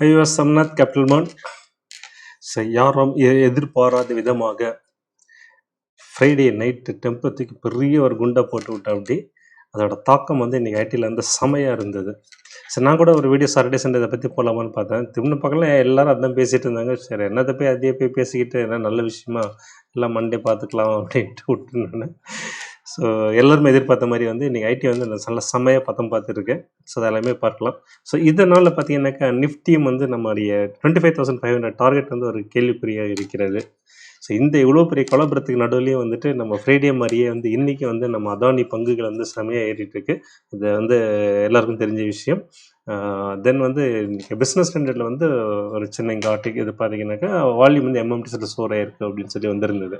IS சம்நாத் கேபிட்டல்மான் so யாரும் எ- எதிர்பாராத விதமாக ஃப்ரைடே நைட்டு டெம்பத்துக்கு பெரிய ஒரு குண்டை போட்டு விட்டா அப்படி அதோட தாக்கம் வந்து இன்றைக்கி ஐடியில் வந்து செமையாக இருந்தது. சரி நான் கூட ஒரு வீடியோ சாட்டர்டே சண்டே இதை பற்றி போகலாமான்னு பார்த்தேன். திரும்ப பக்கம் எல்லாரும் அதான் பேசிகிட்டு இருந்தாங்க. சரி என்னத்தை போய் அதே போய் பேசிக்கிட்டு என்ன நல்ல விஷயமா? எல்லாம் மண்டே பார்த்துக்கலாம் அப்படின்ட்டு விட்டுருந்தேன். ஸோ எல்லாருமே எதிர்பார்த்த மாதிரி வந்து இன்றைக்கி ஐடி வந்து நல்ல செம்மையாக பத்தம் பார்த்துருக்கு. ஸோ அது எல்லாமே பார்க்கலாம். ஸோ இதனால் பார்த்தீங்கன்னாக்கா நிஃப்டியும் வந்து நம்மளுடைய twenty five thousand five hundred target வந்து ஒரு கேள்விக்குறியாக இருக்கிறது. ஸோ இந்த இவ்வளோ பெரிய குழப்பறதுக்கு நடுவுலையும் வந்துட்டு நம்ம ஃப்ரைடே மாதிரியே வந்து இன்றைக்கி வந்து நம்ம அதானி பங்குகள் வந்து செமையாக ஏறிட்டுருக்கு இது வந்து எல்லாருக்கும் தெரிஞ்ச விஷயம். தென் வந்து பிஸ்னஸ் ஸ்டாண்டர்டில் வந்து ஒரு சின்ன இங்கே ஆர்டிக் இது பார்த்தீங்கன்னாக்கா வால்யூம் வந்து எம்எம்டிசியில் ஸ்டோர் ஆயிருக்கு அப்படின்னு சொல்லி வந்திருந்தது.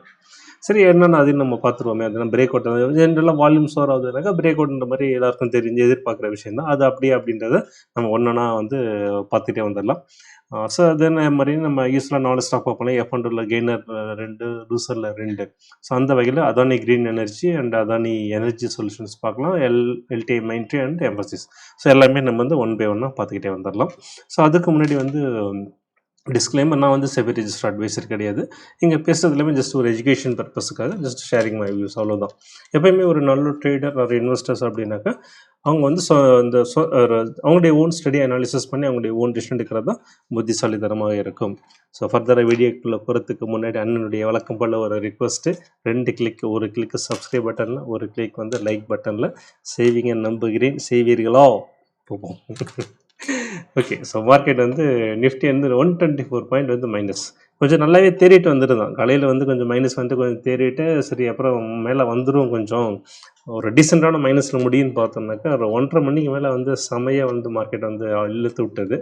சரி என்னென்ன அதையும் நம்ம பார்த்துருவோமே அதெல்லாம் பிரேக் அவுட் ஜென்ரலாக வால்யூம் ஸ்டோர் ஆகுதுனாக்கா பிரேக் அவுட்ன்ற மாதிரி எல்லாருக்கும் தெரிஞ்சு எதிர்பார்க்குற விஷயம் தான் அது அப்படியே அப்படின்றத நம்ம ஒன்றா வந்து பார்த்துட்டே வந்துடலாம். ஸோ அதே மாதிரி நம்ம யூஸ்வலாக நாலு ஸ்டாக் பார்ப்போம் எஃப் ஹண்ட்ரட்ல கெய்னர் ரெண்டு லூசரில் ரெண்டு. ஸோ அந்த வகையில் Adani green energy and Adani energy solutions பார்க்கலாம். L LT Mindtree and Mphasis so எல்லாமே நம்ம வந்து ஒன் பை ஒன்னாக பார்த்துக்கிட்டே வந்துடலாம். ஸோ அதுக்கு முன்னாடி வந்து டிஸ்க்ளைமர் நான் வந்து செபி ரிஜிஸ்டர் அட்வைசர் கிடையாது. இங்கே பேசுகிறது எல்லாமே ஜஸ்ட் ஒரு எஜுகேஷன் பர்பஸுக்காக ஜஸ்ட் ஷேரிங் மை வியூஸ் அவ்வளோதான் எப்பயுமே ஒரு நல்ல ட்ரேடர் ஒரு இன்வெஸ்டர்ஸ் அப்படின்னாக்கா அவங்க வந்து சொ இந்த அவங்களுடைய ஓன் ஸ்டடி அனாலிசிஸ் பண்ணி அவங்களுடைய ஓன் டிசிஷன் எடுக்கிறது தான் புத்திசாலித்தனமாக இருக்கும். ஸோ ஃபர்தராக வீடியோக்குள்ளே போகிறதுக்கு முன்னாடி அண்ணனுடைய வழக்கம் போல் ஒரு ரிக்வஸ்ட்டு ரெண்டு கிளிக் ஒரு கிளிக் சப்ஸ்கிரைப் பட்டனில் ஒரு கிளிக் வந்து லைக் பட்டனில் செய்வீங்க நம்புகிறேன். செய்வீர்களோ? போவோம். ஓகே ஸோ மார்க்கெட் வந்து நிஃப்டி வந்து ஒன் டுவெண்ட்டி ஃபோர் பாயிண்ட் வந்து மைனஸ் கொஞ்சம் நல்லாவே தேறிட்டு வந்துருந்தான் காலையில் வந்து கொஞ்சம் மைனஸ் வந்துட்டு கொஞ்சம் தேறிட்டு சரி அப்புறம் மேலே வந்துடும் கொஞ்சம். ஒரு டீசெண்டான மைனஸில் முடியும்னு பார்த்தோம்னாக்கா ஒரு ஒன்றரை மணிக்கு மேலே வந்து செமையாக வந்து மார்க்கெட் வந்து இழுத்து விட்டது.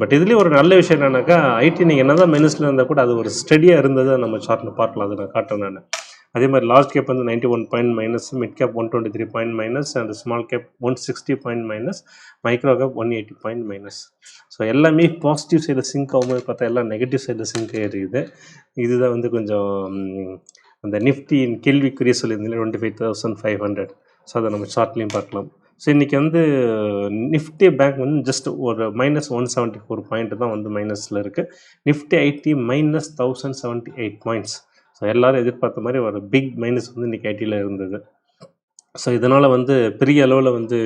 பட் இதுலேயும் ஒரு நல்ல விஷயம் என்னன்னாக்கா ஐடி நீங்கள் என்ன தான் மைனஸில் இருந்தால் கூட அது ஒரு ஸ்டடியாக இருந்ததை நம்ம சார்ட்டில் பார்க்கலாம். அதை நான் காட்டுறேன் நான். அதே மாதிரி லார்ஜ் கேப் வந்து ninety one point minus mid cap one twenty three point minus and small cap one sixty point minus micro cap one eighty point minus so எல்லாமே பாசிட்டிவ் சைடில் சிங்க் ஆகும்போது பார்த்தா எல்லாம் நெகட்டிவ் சைடில் சிங்க் இருக்குது இதுதான் வந்து கொஞ்சம் அந்த நிஃப்டியின் கேள்விக்குரிய சொல்லியிருந்தீங்க twenty five thousand five hundred so அதை நம்ம ஷார்ட்லேயும் பார்க்கலாம். ஸோ இன்றைக்கி வந்து நிஃப்டி பேங்க் வந்து ஜஸ்ட் ஒரு minus one seventy four point தான் வந்து மைனஸில் இருக்குது Nifty IT minus thousand seventy eight points so எல்லாரும் எதிர்பார்த்த மாதிரி ஒரு பிக் மைனஸ் வந்து இன்றைக்கி ஐடியில் இருந்தது. ஸோ இதனால் வந்து பெரிய அளவில் வந்து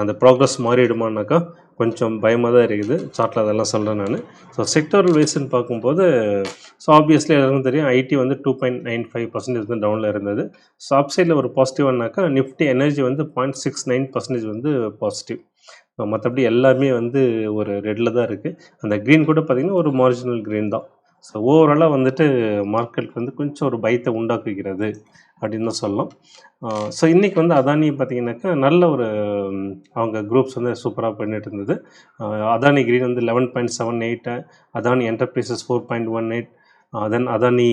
அந்த ப்ராக்ரஸ் மாறிடுமானாக்கா கொஞ்சம் பயமாக தான் இருக்குது. சார்ட்டில் அதெல்லாம் சொல்கிறேன் நான். ஸோ செக்டோரல் வைஸ்ன்னு பார்க்கும்போது ஸோ ஆப்வியஸ்லி எல்லாருக்கும் தெரியும் ஐடி வந்து two point nine five percentage வந்து டவுனில் இருந்தது. ஸோ அப் சைடில் ஒரு பாசிட்டிவ்னாக்கா நிஃப்டி எனர்ஜி வந்து பாயிண்ட் சிக்ஸ் நைன் பர்சன்டேஜ் வந்து பாசிட்டிவ் ஸோ மற்றபடி எல்லாமே வந்து ஒரு ரெட்டில் தான் இருக்குது அந்த க்ரீன் கூட பார்த்திங்கன்னா ஒரு மார்ஜினல் க்ரீன் தான். ஸோ ஓவராலாக வந்துட்டு மார்க்கெட் வந்து கொஞ்சம் ஒரு பயத்தை உண்டாக்குகிறது அப்படின்னு தான் சொல்லலாம் ஸோ uh, இன்றைக்கி வந்து அதானி பார்த்திங்கனாக்கா நல்ல ஒரு அவங்க குரூப்ஸ் வந்து சூப்பராக பண்ணிட்டு இருந்தது. Uh, அதானி கிரீன் வந்து eleven point seven eight Adani enterprises four point one eight then Adani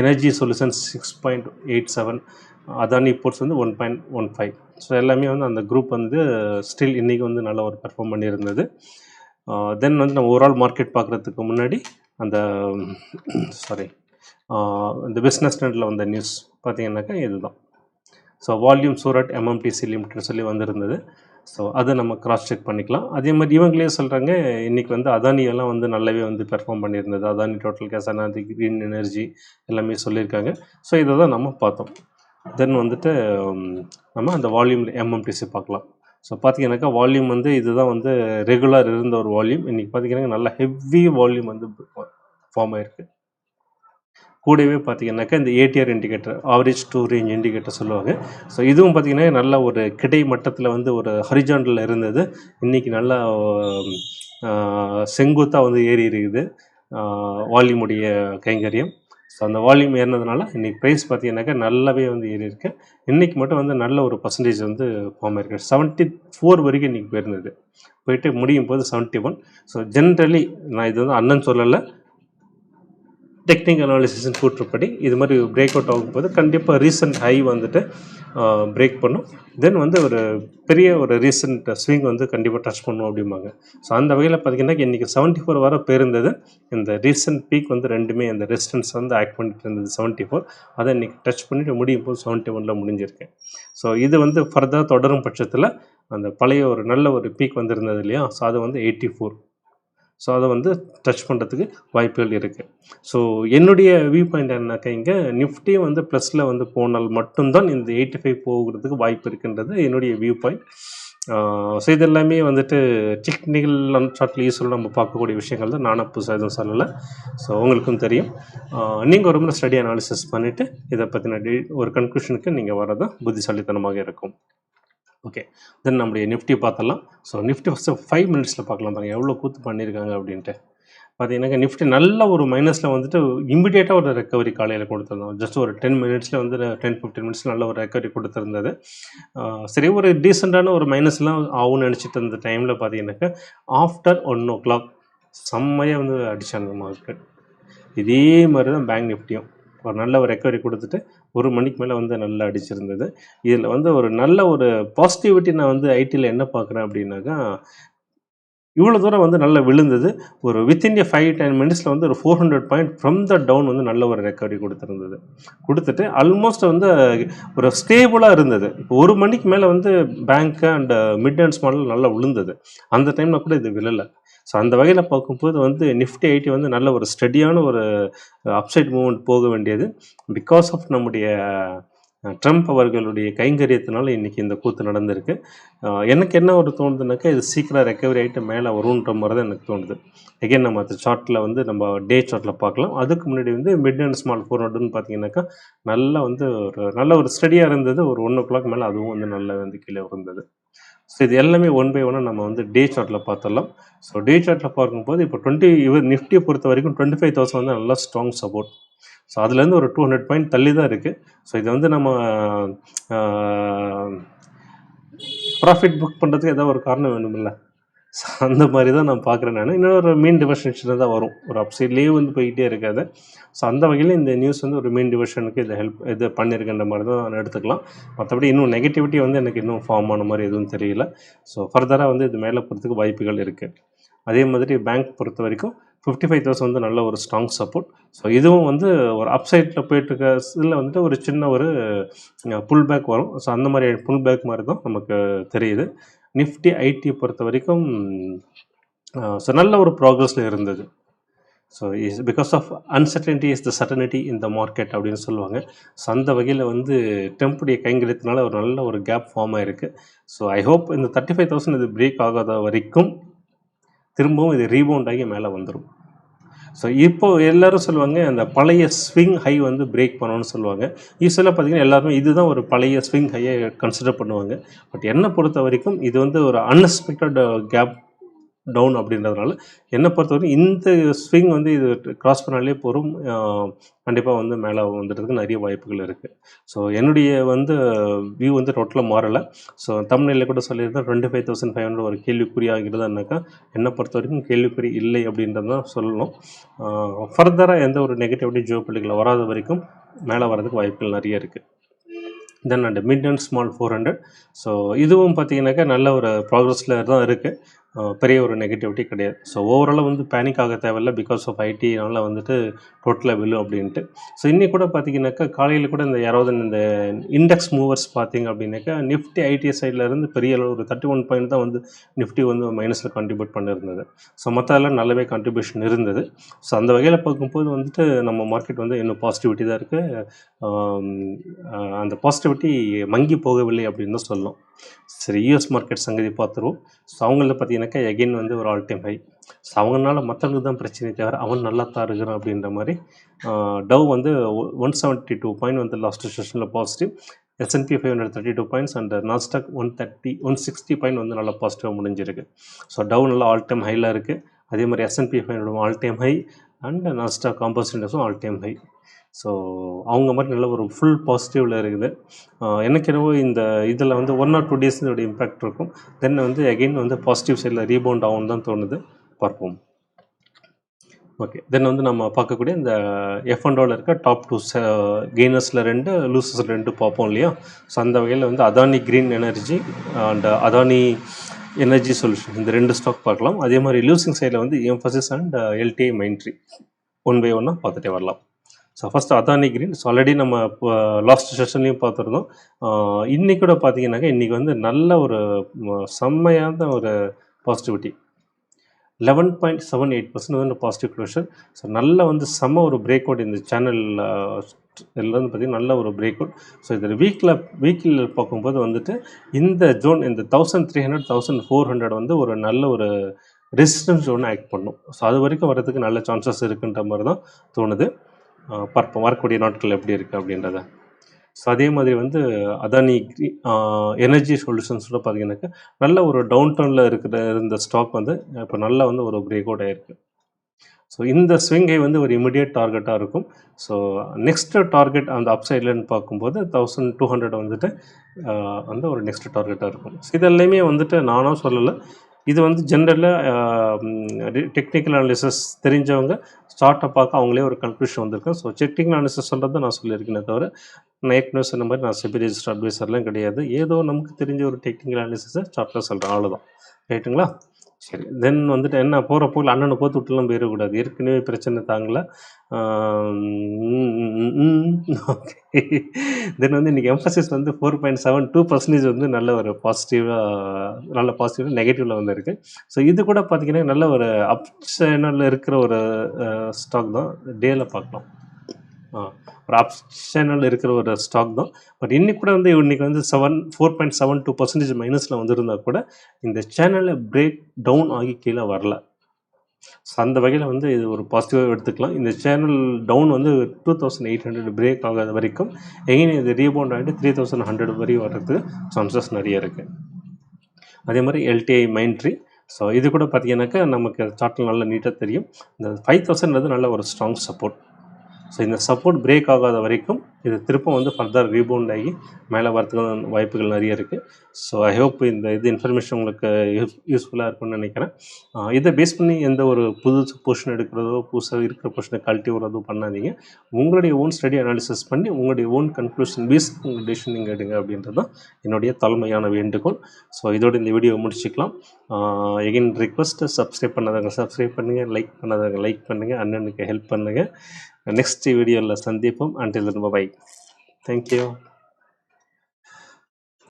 energy solutions six point eight seven Adani ports வந்து one point one five so எல்லாமே வந்து அந்த குரூப் வந்து ஸ்டில் இன்றைக்கி வந்து நல்ல ஒரு பெர்ஃபார்ம் பண்ணியிருந்தது. Uh, தென் வந்து நம்ம ஓவரால் மார்க்கெட் பார்க்குறதுக்கு முன்னாடி அந்த சாரி இந்த பிஸ்னஸ் ட்ரெண்டில் வந்த நியூஸ் பார்த்தீங்கன்னாக்கா இதுதான். So volume surge MMTC limited சொல்லி வந்திருந்தது. ஸோ அதை நம்ம கிராஸ் செக் பண்ணிக்கலாம். அதே மாதிரி இவங்களே சொல்கிறாங்க இன்றைக்கி வந்து அதானி எல்லாம் வந்து நல்லாவே வந்து பெர்ஃபார்ம் பண்ணியிருந்தது. அதானி டோட்டல் கேஸ் அனாதி க்ரீன் எனர்ஜி எல்லாமே சொல்லியிருக்காங்க. ஸோ இதை தான் நம்ம பார்த்தோம். தென் வந்துட்டு நம்ம அந்த வால்யூமில் எம்எம்டிசி பார்க்கலாம். ஸோ பார்த்தீங்கன்னாக்கா வால்யூம் வந்து இதுதான் வந்து ரெகுலர் இருந்த ஒரு வால்யூம் இன்றைக்கி பார்த்தீங்கன்னா நல்ல ஹெவி வால்யூம் வந்து ஃபார்ம் ஆயிருக்கு. கூடவே பார்த்தீங்கன்னாக்கா இந்த ATR indicator average true range indicator சொல்லுவாங்க. ஸோ இதுவும் பார்த்தீங்கன்னா நல்ல ஒரு கிடை மட்டத்தில் வந்து ஒரு ஹரிஜாண்டில் இருந்தது. இன்றைக்கி நல்லா செங்குத்தாக வந்து ஏறி இருக்குது. வால்யூமுடைய கைங்கரியம். ஸோ அந்த வால்யூம் ஏறினதுனால இன்றைக்கி ப்ரைஸ் பார்த்தீங்கன்னாக்கா நல்லாவே வந்து ஏறி இருக்கு இன்றைக்கி மட்டும் வந்து நல்ல ஒரு பர்சன்டேஜ் வந்து ஃபார்ம் ஆயிருக்கு. செவன்ட்டி ஃபோர் வரைக்கும் இன்றைக்கி போயிருந்தது. போயிட்டு முடியும் போது செவன்ட்டி ஒன் ஸோ ஜென்ரலி நான் இது வந்து அண்ணன் சொல்லலை. டெக்னிக் அனாலிசிஸ்ன்னு கூற்றுப்படி இது மாதிரி பிரேக் அவுட் ஆகும்போது கண்டிப்பாக ரீசன்ட் ஹை வந்துட்டு பிரேக் பண்ணும். தென் வந்து ஒரு பெரிய ஒரு ரீசன்ட் ஸ்விங் வந்து கண்டிப்பாக டச் பண்ணும் அப்படிம்பாங்க. ஸோ அந்த வகையில் பார்த்திங்கன்னா இன்றைக்கி செவன்ட்டி ஃபோர் வர போயிருந்தது. இந்த ரீசன்ட் பீக் வந்து ரெண்டுமே அந்த ரெசிஸ்டன்ஸ் வந்து ஆக்ட் பண்ணிட்டு இருந்தது செவன்ட்டி ஃபோர் அதை இன்றைக்கி டச் பண்ணிட்டு முடியும் போது செவன்ட்டி ஒனில் முடிஞ்சிருக்கேன் ஸோ இது வந்து ஃபர்தர் தொடரும் பட்சத்தில் அந்த பழைய ஒரு நல்ல ஒரு பீக் வந்திருந்தது இல்லையா? ஸோ அது வந்து எயிட்டி ஃபோர் ஸோ அதை வந்து டச் பண்ணுறதுக்கு வாய்ப்புகள் இருக்குது ஸோ என்னுடைய வியூ பாயிண்ட் என்னக்கா இங்கே நிஃப்டி வந்து ப்ளஸில் வந்து போனால் மட்டும்தான் இந்த எயிட்டி ஃபைவ் போகிறதுக்கு வாய்ப்பு இருக்குன்றது என்னுடைய வியூ பாயிண்ட் ஸோ இது எல்லாமே வந்துட்டு டெக்னிக்கல் சார்ட்ல யூஸ்ஃபுல் நம்ம பார்க்கக்கூடிய விஷயங்கள் தான். நானும் புதுசாக எதுவும் சொல்லலை. ஸோ உங்களுக்கும் தெரியும். நீங்கள் ஒரு முறை ஸ்டடி அனாலிசிஸ் பண்ணிவிட்டு இதை பற்றின ஒரு கன்க்ளூஷனுக்கு நீங்கள் வரதான் புத்திசாலித்தனமாக இருக்கும். ஓகே தென் நம்முடைய நிஃப்டி பார்த்தலாம் ஸோ நிஃப்டி ஃபஸ்ட்டு ஃபைவ் மினிட்ஸில் பார்க்கலாம் பாருங்கள் எவ்வளோ கூத்து பண்ணியிருக்காங்க அப்படின்ட்டு. பார்த்தீங்கன்னாக்கா நிஃப்டி நல்ல ஒரு மைனஸில் வந்துட்டு இமிடியேட்டாக ஒரு ரெக்கவரி காலையில் கொடுத்துருந்தோம். ஜஸ்ட் ஒரு டென் மினிட்ஸில் வந்து டென் ஃபிஃப்டீன் மினிட்ஸ் நல்ல ஒரு ரெக்கவரி கொடுத்துருந்தது. சரி ஒரு டீசெண்டான ஒரு மைனஸ்லாம் ஆகும்னு நினச்சிட்டு இருந்த டைமில் பார்த்தீங்கன்னாக்கா ஆஃப்டர் ஒன் ஓ கிளாக் செம்மையாக வந்து அடிச்சாங்க மார்க்கெட் இதே மாதிரி தான் பேங்க் நிஃப்டியும் ஒரு நல்ல ஒரு ரெக்கவரி கொடுத்துட்டு ஒரு மணிக்கு மேலே வந்து நல்லா அடிச்சிருந்தது. இதில் வந்து ஒரு நல்ல ஒரு பாசிட்டிவிட்டி நான் வந்து ஐடியில் என்ன பார்க்குறேன் அப்படின்னாக்கா இவ்வளோ தூரம் வந்து நல்லா விழுந்தது. ஒரு வித்தின் ஏ ஃபைவ் டென் மினிட்ஸில் வந்து ஒரு four hundred point from the down வந்து நல்ல ஒரு ரெக்கவரி கொடுத்துருந்தது. கொடுத்துட்டு ஆல்மோஸ்ட் வந்து ஒரு ஸ்டேபிளாக இருந்தது. இப்போ ஒரு மணிக்கு மேலே வந்து பேங்க் அண்ட் மிட் அண்ட் ஸ்மாலில் நல்லா விழுந்தது. அந்த டைமில் கூட இது விழலை. ஸோ அந்த வகையில் பார்க்கும்போது வந்து நிஃப்டி ஐடி வந்து நல்ல ஒரு ஸ்டடியான ஒரு அப்சைட் மூவ்மெண்ட் போக வேண்டியது. பிகாஸ் ஆஃப் நம்முடைய ட்ரம்ப் அவர்களுடைய கைங்கரியத்தினால இன்றைக்கி இந்த கூத்து நடந்திருக்கு. எனக்கு என்ன ஒரு தோணுதுனாக்கா இது சீக்கிரம் ரெக்கவரி ஆகிட்டு மேலே வரும்ன்ற மாதிரி தான் எனக்கு தோணுது. எகைன் நம்ம அந்த சார்ட்டில் வந்து நம்ம டே சார்ட்டில் பார்க்கலாம். அதுக்கு முன்னாடி வந்து மிட் அண்ட் ஸ்மால் ஃபோர் ஹண்ட்ரட்னு பார்த்தீங்கன்னாக்கா நல்லா வந்து ஒரு நல்ல ஒரு ஸ்டடியாக இருந்தது. ஒரு ஒன் ஓ கிளாக் மேலே அதுவும் வந்து நல்லா வந்து கீழே இருந்தது ஸோ இது எல்லாமே ஒன் பை ஒன்னாக நம்ம வந்து டே சார்ட்டில் பார்த்துடலாம். ஸோ டே சார்ட்டில் பார்க்கும்போது இப்போ டுவெண்ட்டி இவர் நிஃப்டியை பொறுத்த வரைக்கும் டுவெண்ட்டி ஃபைவ் தௌசண்ட் வந்து நல்லா ஸ்ட்ராங் சப்போர்ட் ஸோ அதுலேருந்து ஒரு டூ ஹண்ட்ரட் பாயிண்ட் தள்ளி தான் இருக்குது ஸோ இதை வந்து நம்ம ப்ராஃபிட் புக் பண்ணுறதுக்கு ஏதாவது ஒரு காரணம் வேணுமில்ல? ஸோ அந்த மாதிரி தான் நான் பார்க்குறேன் நான். இன்னொரு மீன் டிவர்ஷன் தான் வரும். ஒரு அப்சைட்லேயே வந்து போய்கிட்டே இருக்காது. ஸோ அந்த வகையில் இந்த நியூஸ் வந்து ஒரு மீன் டிவர்ஷனுக்கு இதை ஹெல்ப் இது பண்ணியிருக்கின்ற மாதிரி தான் நான் எடுத்துக்கலாம். மற்றபடி இன்னும் நெகட்டிவிட்டி வந்து எனக்கு இன்னும் ஃபார்ம் ஆன மாதிரி எதுவும் தெரியல. ஸோ ஃபர்தராக வந்து இது மேலே போகிறதுக்கு வாய்ப்புகள் இருக்குது அதே மாதிரி பேங்க் பொறுத்த வரைக்கும் ஃபிஃப்டி ஃபைவ் தௌசண்ட் வந்து நல்ல ஒரு ஸ்ட்ராங் சப்போர்ட் ஸோ இதுவும் வந்து ஒரு அப்சைட்டில் போயிட்டுருக்க இதில் வந்துட்டு ஒரு சின்ன ஒரு புல் பேக் வரும். ஸோ அந்த மாதிரி புல் பேக் மாதிரி தான் நமக்கு தெரியுது. நிஃப்டி ஐடி பொறுத்த வரைக்கும் ஸோ நல்ல ஒரு ப்ராக்ரஸில் இருந்தது. So is because of uncertainty is the certainty in the market அப்படின்னு சொல்லுவாங்க. ஸோ அந்த வகையில் வந்து டெம்புடைய கைங்கரியத்தினால ஒரு நல்ல ஒரு கேப் ஃபார்ம் ஆகிருக்கு ஸோ ஐ ஹோப் இந்த தேர்ட்டி ஃபைவ் தௌசண்ட் இது பிரேக் ஆகாத வரைக்கும் திரும்பவும் இது ரீபவுண்ட் ஆகி மேலே வந்துடும் ஸோ இப்போ எல்லாரும் சொல்லுவாங்க அந்த பழைய ஸ்விங் ஹை வந்து பிரேக் பண்ணணும்னு சொல்லுவாங்க. யூஸ்வலாக பார்த்தீங்கன்னா எல்லாருமே இதுதான் ஒரு பழைய ஸ்விங் ஹையை கன்சிடர் பண்ணுவாங்க. பட் என்னை பொறுத்த வரைக்கும் இது வந்து ஒரு அன்எக்ஸ்பெக்டட் கேப் டவுன் அப்படின்றதுனால என்னை பொறுத்தவரைக்கும் இந்த ஸ்விங் வந்து இது கிராஸ் பண்ணாலே போகும் கண்டிப்பாக வந்து மேலே வந்துடுறதுக்கு நிறைய வாய்ப்புகள் இருக்குது ஸோ என்னுடைய வந்து வியூ வந்து டோட்டலாக மாறலை. ஸோ தமிழ்நிலையில் கூட சொல்லியிருந்தேன் ரெண்டு ஃபைவ் தௌசண்ட் ஃபைவ் ஹண்ட்ரட் ஒரு கேள்விக்குறி ஆகிறதுனாக்கா என்னை பொறுத்த வரைக்கும் கேள்விக்குறி இல்லை அப்படின்றது தான் சொல்லணும். ஃபர்தராக எந்த ஒரு நெகட்டிவிட்டி ஜோ பிள்ளைகளை வராத வரைக்கும் மேலே வரதுக்கு வாய்ப்புகள் நிறைய இருக்குது then and mid and small four hundred so இதுவும் பார்த்தீங்கன்னாக்கா நல்ல ஒரு ப்ராக்ரஸில் தான் இருக்குது பெரிய ஒரு நெகட்டிவிட்டி கிடையாது. ஸோ ஓவராலாக வந்து பேனிக் ஆக தேவையில்ல. பிகாஸ் ஆஃப் ஐடினால வந்துட்டு டோட்டலாக விழும் அப்படின்ட்டு. ஸோ இன்னி கூட பார்த்தீங்கன்னாக்கா காலையில் கூட இந்த யாராவது இந்த இண்டெக்ஸ் மூவர்ஸ் பார்த்தீங்க அப்படின்னாக்கா நிஃப்டி ஐடி சைடில் இருந்து பெரிய அளவு ஒரு தேர்ட்டி ஒன் பாயிண்ட் தான் வந்து நிஃப்டி வந்து மைனஸில் கான்ட்ரிபியூட் பண்ணியிருந்தது ஸோ மற்றதெல்லாம் நல்லாவே கான்ட்ரிபியூஷன் இருந்தது. ஸோ அந்த வகையில் பார்க்கும்போது வந்துட்டு நம்ம மார்க்கெட் வந்து இன்னும் பாசிட்டிவிட்டி தான் இருக்குது அந்த பாசிட்டிவிட்டி மங்கி போகவில்லை அப்படின்னு தான் சொல்லலாம் சரி யூஎஸ் மார்க்கெட் சங்கதி பார்த்துருவோம். ஸோ அவங்கள பார்த்தீங்கன்னாக்கா எகைன் வந்து ஒரு ஆல் டைம் ஹை ஸோ அவங்கனால மற்றவங்களுக்கு தான் பிரச்சனை தவிர அவன் நல்லா தான் இருக்கிறான் அப்படின்ற மாதிரி டவ் வந்து ஒன் செவன்ட்டி டூ பாயிண்ட் வந்து லாஸ்ட் செஷனில் positive S and P five hundred thirty two points and Nasdaq one thirty one sixty point வந்து நல்லா பாசிட்டிவாக முடிஞ்சிருக்கு. ஸோ டவ் நல்லா ஆல் டைம் ஹையில் இருக்குது அதே மாதிரி S and P five hundred all time high and Nasdaq composite இண்டெக்ஸும் all time high so அவங்க மாதிரி நல்ல ஒரு ஃபுல் பாசிட்டிவில் இருக்குது. ஆஹ் எனக்கு என்னவோ இந்த இதில் வந்து ஒன் ஆர் டூ டேஸ் இதோட இம்பேக்ட் இருக்கும். தென் வந்து அகெயின் வந்து பாசிட்டிவ் சைடில் ரீபவுண்ட் ஆகும்னு தான் தோணுது. பார்ப்போம். ஓகே தென் வந்து நம்ம பார்க்கக்கூடிய இந்த எஃப் அண்டோவில் இருக்க டாப் டூ கெய்னர்ஸில் ரெண்டு லூசஸில் ரெண்டு பார்ப்போம் இல்லையா? ஸோ அந்த வகையில் வந்து Adani green energy and Adani energy solution இந்த ரெண்டு ஸ்டாக் பார்க்கலாம். அதே மாதிரி லூசிங் சைடில் வந்து Mphasis and LTI Mindtree one by ஒன்னாக பார்த்துட்டே வரலாம். So first Adani green so already நம்ம uh, இப்போ லாஸ்ட் செஷன்லையும் பார்த்துருந்தோம். Uh, இன்றைக்கி கூட பார்த்தீங்கன்னாக்கா இன்றைக்கி வந்து நல்ல ஒரு செம்மையான ஒரு positivity eleven point seven eight percent வந்து பாசிட்டிவ் க்ளோஷர் ஸோ நல்ல வந்து செம்ம ஒரு பிரேக் அவுட் இந்த சேனல் uh, இதுலேருந்து பார்த்திங்கன்னா நல்ல ஒரு பிரேக் அவுட் ஸோ இதில் வீக்கில் வீக்கில் பார்க்கும்போது வந்துட்டு இந்த ஜோன் இந்த thousand three hundred thousand four hundred வந்து ஒரு நல்ல ஒரு ரெசிஸ்டன்ஸ் ஜோன் ஆக்ட் பண்ணும். ஸோ அது வரைக்கும் வரதுக்கு நல்ல சான்சஸ் இருக்குன்ற மாதிரி தான் தோணுது. பார்ப்போம். வரக்கூடிய நாட்கள் எப்படி இருக்குது அப்படின்றத. ஸோ அதே மாதிரி வந்து அதானி எனர்ஜி சொல்யூஷன்ஸோட பார்த்தீங்கன்னாக்கா நல்ல ஒரு டவுன் டவுனில் இருக்கிற இருந்த ஸ்டாக் வந்து இப்போ நல்லா வந்து ஒரு பிரேக் அவுட் ஆயிருக்கு. ஸோ இந்த ஸ்விங்கை வந்து ஒரு இமிடியேட் டார்கெட்டாக இருக்கும். ஸோ நெக்ஸ்ட் டார்கெட் அந்த அப்சைட்லன்னு பார்க்கும்போது தௌசண்ட் டூ ஹண்ட்ரட் வந்துட்டு வந்து ஒரு நெக்ஸ்ட் டார்கெட்டாக இருக்கும். ஸோ இதெல்லாமே வந்துட்டு நானும் சொல்லலை. இது வந்து ஜென்ரலாக டெக்னிக்கல் அனாலிசிஸ் தெரிஞ்சவங்க ஸ்டார்ட்டை பார்க்க அவங்களே ஒரு கன்க்ளூஷன் வந்திருக்கேன் ஸோ டெக்னிக்கல் அனாலிசிஸ் சொல்கிறது நான் சொல்லியிருக்கேனே தவிர நான் ஏற்கனவே சொன்ன மாதிரி நான் செபி ரெஜிஸ்டர் அட்வைசர்லாம் கிடையாது. ஏதோ நமக்கு தெரிஞ்ச ஒரு டெக்னிக்கல் அனாலிசிஸை சார்ட்டில் சொல்கிறேன் அவ்வளோதான் ரைட்டுங்களா சரி. தென் வந்துட்டு என்ன போகிற போல் அண்ணனை போத்து விட்டுலாம் போயிடக்கூடாது ஏற்கனவே பிரச்சனை தாங்கல. ஓகே தென் வந்து இன்றைக்கி எம்ஃபசிஸ் வந்து four point seven two percentage வந்து நல்ல ஒரு பாசிட்டிவாக நல்ல பாசிட்டிவாக நெகட்டிவில் வந்து இருக்குது ஸோ இது கூட பார்த்தீங்கன்னா நல்ல ஒரு அப்சனில் இருக்கிற ஒரு ஸ்டாக் தான். டேயில் பார்க்கலாம் ஒரு ஆப்ஷனல் இருக்கிற ஒரு ஸ்டாக் தான். பட் இன்னைக்கு கூட வந்து இன்னைக்கு வந்து seven four point seven two percentage மைனஸில் வந்திருந்தா கூட இந்த சேனலில் பிரேக் டவுன் ஆகி கீழே வரல. ஸோ அந்த வகையில் வந்து இது ஒரு பாசிட்டிவாக எடுத்துக்கலாம். இந்த சேனல் டவுன் வந்து two thousand eight hundred break ஆகாத வரைக்கும் எங்கேயும் இது ரீபவுண்ட் ஆகிட்டு த்ரீ தௌசண்ட் ஹண்ட்ரட் வரையும் வர்றதுக்கு சான்சஸ் நிறைய இருக்குது அதே மாதிரி எல்டிஐ மைண்ட்ரி ஸோ இது கூட பார்த்தீங்கன்னாக்கா நமக்கு சார்ட்டில் நல்லா நீட்டாக தெரியும். இந்த ஃபைவ் தௌசண்ட்ன்றது நல்ல ஒரு ஸ்ட்ராங் சப்போர்ட் ஸோ இந்த சப்போர்ட் பிரேக் ஆகாத வரைக்கும் இது திருப்பம் வந்து ஃபர்தர் ரீபவுண்ட் ஆகி மேலே வரத்துக்கு வாய்ப்புகள் நிறைய இருக்குது ஸோ ஐ ஹோப் இந்த இது இன்ஃபர்மேஷன் உங்களுக்கு யூஸ் யூஸ்ஃபுல்லாக இருக்கும்னு நினைக்கிறேன். இதை பேஸ் பண்ணி எந்த ஒரு புது பொர்ஷன் எடுக்கிறதோ புதுசாக இருக்கிற பொர்ஷனை கழட்டி விடுறதோ பண்ணாதீங்க. உங்களுடைய ஓன் ஸ்டடி அனாலிசிஸ் பண்ணி உங்களுடைய ஓன் கன்க்ளூஷன் பேஸ் உங்கள் டெசிஷன் நீங்கள் எடுங்க அப்படின்றது தான் என்னுடைய தலைமையான வேண்டுகோள். ஸோ இதோட இந்த வீடியோ முடிச்சுக்கலாம். எகைன் ரிக்வஸ்ட்டு சப்ஸ்கிரைப் பண்ணாதவங்க சப்ஸ்கிரைப் பண்ணுங்கள் லைக் பண்ணாதவங்க லைக் பண்ணுங்கள் அண்ணனுக்கு ஹெல்ப் பண்ணுங்கள் நெக்ஸ்ட் வீடியோவில் சந்திப்போம். Until bye Thank you.